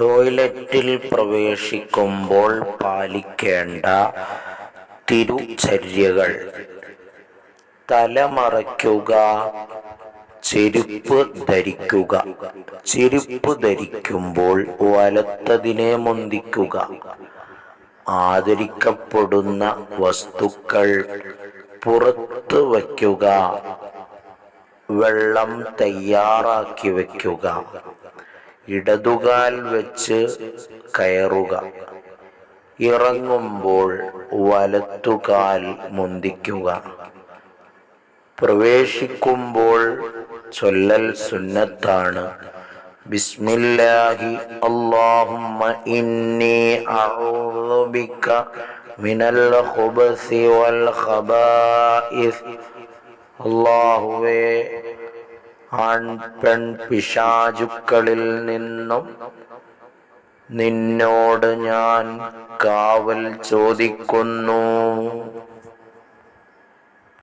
ടോയ്ലറ്റിൽ പ്രവേശിക്കുമ്പോൾ പാലിക്കേണ്ട തിരുചര്യകൾ. തലമറയ്ക്കുക ചെരുപ്പ് ധരിക്കുക. ചെരുപ്പ് ധരിക്കുമ്പോൾ വലത്തതിനെ മുന്തിക്കുക. ആദരിക്കപ്പെടുന്ന വസ്തുക്കൾ പുറത്ത് വയ്ക്കുക. വെള്ളം തയ്യാറാക്കി വയ്ക്കുക. ഇടതുകാൽ വെച്ച് കയറുക. ഇറങ്ങുമ്പോൾ വലത്തുകാൽ മുന്തിക്കുക. പ്രവേശിക്കുമ്പോൾ ചൊല്ലൽ സുന്നത്താണ്. ബിസ്മില്ലാഹി അല്ലാഹുമ്മ ഇന്നി അഊദു ബിക മിനൽ ഖുബസി വൽ ഖബായിസ് അല്ലാഹുവേ ആൺ പെൺ പിശാചുക്കളിൽ നിന്നും നിന്നോട് ഞാൻ കാവൽ ചോദിക്കുന്നു.